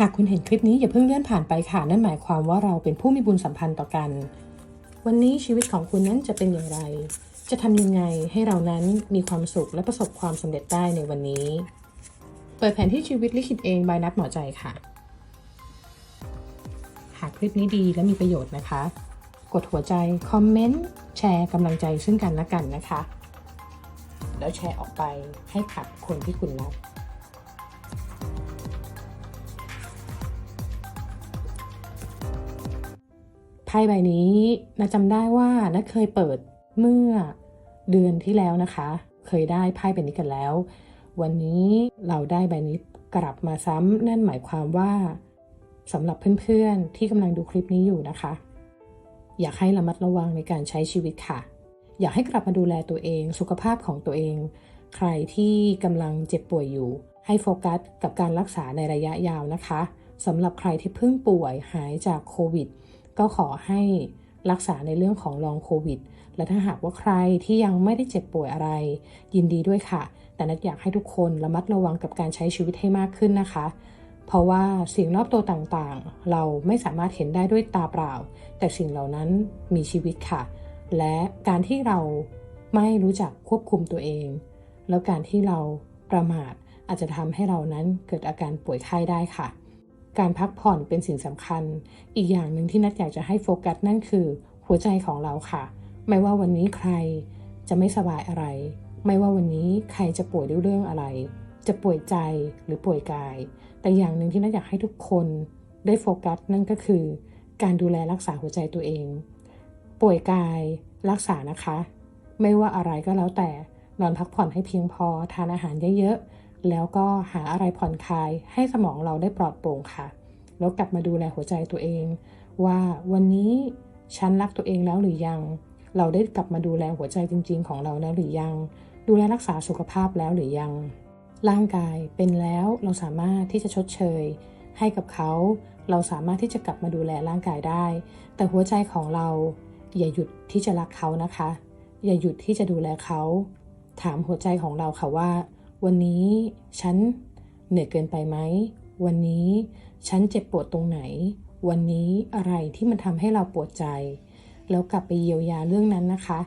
หากคุณเห็นคลิปนี้อย่าเพิ่งเลื่อนผ่านไปค่ะ นั่นหมายความว่าเราเป็นผู้มีบุญสัมพันธ์ต่อกัน วันนี้ชีวิตของคุณนั้นจะเป็นอย่างไร จะทำยังไงให้เรานั้นมีความสุขและประสบความสำเร็จได้ในวันนี้ เปิดแผนที่ชีวิตลิขิตเองบายนัดหมอใจค่ะ หากคลิปนี้ดีและมีประโยชน์นะคะ กดหัวใจ คอมเมนต์ แชร์กำลังใจซึ่งกันและกันนะคะ แล้วแชร์ออกไปให้กับคนที่คุณรัก พ่ใบนี้นะจำได้ว่านะเคยเปิดเมื่อเดือนที่แล้วนะคะ เคยได้ไพ่ใบนี้กันแล้ว วันนี้เราได้ใบนี้กลับมาซ้ำนั่นหมายความว่าสำหรับเพื่อนๆที่กำลังดูคลิปนี้อยู่นะคะ อยากให้ระมัดระวังในการใช้ชีวิตค่ะ อยากให้กลับมาดูแลตัวเอง สุขภาพของตัวเอง ใครที่กำลังเจ็บป่วยอยู่ ให้โฟกัสกับการรักษาในระยะยาวนะคะสำหรับใครที่เพิ่งป่วยหายจากโควิด ก็ขอให้รักษาในเรื่องของลองโควิด และถ้าหากว่าใครที่ยังไม่ได้เจ็บป่วยอะไร ยินดีด้วยค่ะ แต่นัดอยากให้ทุกคนระมัดระวังกับการใช้ชีวิตให้มากขึ้นนะคะ เพราะว่าสิ่งรอบตัวต่างๆ เราไม่สามารถเห็นได้ด้วยตาเปล่า แต่สิ่งเหล่านั้นมีชีวิตค่ะ และการที่เราไม่รู้จักควบคุมตัวเอง แล้วการที่เราประมาทอาจจะทำให้เรานั้นเกิดอาการป่วยไข้ได้ค่ะ การพักผ่อนเป็นสิ่งสำคัญ อีกอย่างหนึ่งที่นัดอยากจะให้โฟกัสนั่นคือ หัวใจของเราค่ะ ไม่ว่าวันนี้ใครจะไม่สบายอะไร ไม่ว่าวันนี้ใครจะป่วยด้วยเรื่องอะไร จะป่วยใจหรือป่วยกาย แต่อย่างหนึ่งที่นัดอยากให้ทุกคนได้โฟกัสนั่นก็คือ การดูแลรักษาหัวใจตัวเอง ป่วยกายรักษานะคะ ไม่ว่าอะไรก็แล้วแต่นอนพักผ่อนให้เพียงพอทานอาหารเยอะๆ แล้วก็หาอะไรผ่อนคลายให้สมองเราได้ปลอดโปร่งค่ะ แล้วกลับมาดูแลหัวใจตัวเอง ว่าวันนี้ฉันรักตัวเองแล้วหรือยัง เราได้กลับมาดูแลหัวใจจริง ๆ ของเราแล้วหรือยัง ดูแลรักษาสุขภาพแล้วหรือยัง ร่างกายเป็นแล้วเราสามารถที่จะชดเชย ให้กับเขา เราสามารถที่จะกลับมาดูแลร่างกายได้ แต่หัวใจของเราอย่าหยุดที่จะรักเขานะคะ อย่าหยุดที่จะดูแลเขา ถามหัวใจของเราค่ะว่า วันนี้ฉันเหนื่อยเกินไปไหม วันนี้ฉันเจ็บปวดตรงไหน วันนี้อะไรที่มันทำให้เราปวดใจ แล้วกลับไปเยียวยาเรื่องนั้นนะคะ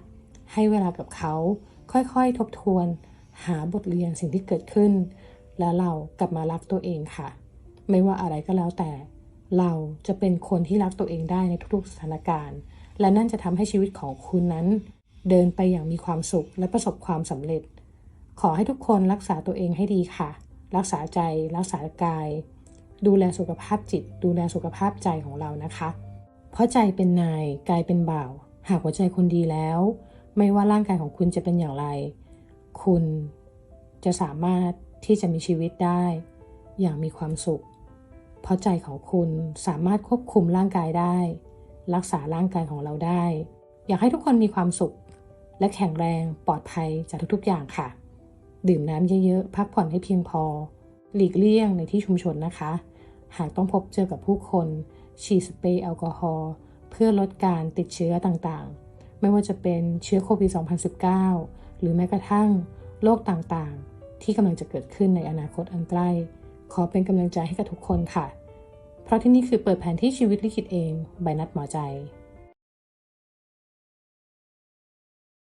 ให้เวลากับเขาค่อยๆทบทวน หาบทเรียนสิ่งที่เกิดขึ้น แล้วเรากลับมารักตัวเองค่ะ ไม่ว่าอะไรก็แล้วแต่ เราจะเป็นคนที่รักตัวเองได้ในทุกๆสถานการณ์ และนั่นจะทำให้ชีวิตของคุณนั้น เดินไปอย่างมีความสุขและประสบความสำเร็จ ขอให้ทุกคนรักษาตัวเองให้ดีค่ะ รักษาใจ รักษากาย ดูแลสุขภาพจิต ดูแลสุขภาพใจของเรานะคะ เพราะใจเป็นนาย กายเป็นบ่าว หากหัวใจคุณดีแล้ว ไม่ว่าร่างกายของคุณจะเป็นอย่างไร คุณจะสามารถที่จะมีชีวิตได้ อย่างมีความสุข เพราะใจของคุณสามารถควบคุมร่างกายได้ รักษาร่างกายของเราได้ อยากให้ทุกคนมีความสุข และแข็งแรงปลอดภัยจากทุกๆอย่างค่ะ ดื่มน้ำเยอะๆ พักผ่อนให้เพียงพอ หลีกเลี่ยงในที่ชุมชนนะคะ หากต้องพบเจอกับผู้คน ฉีดสเปรย์แอลกอฮอล์เพื่อลดการติดเชื้อต่างๆ ไม่ว่าจะเป็นเชื้อโควิด 2019 หรือแม้กระทั่งโรคต่างๆ ที่กำลังจะเกิดขึ้นในอนาคตอันใกล้ ขอเป็นกำลังใจให้กับทุกคนค่ะ เพราะที่นี่คือเปิดแผนที่ชีวิตลิขิตเอง ใบนัดหมอใจ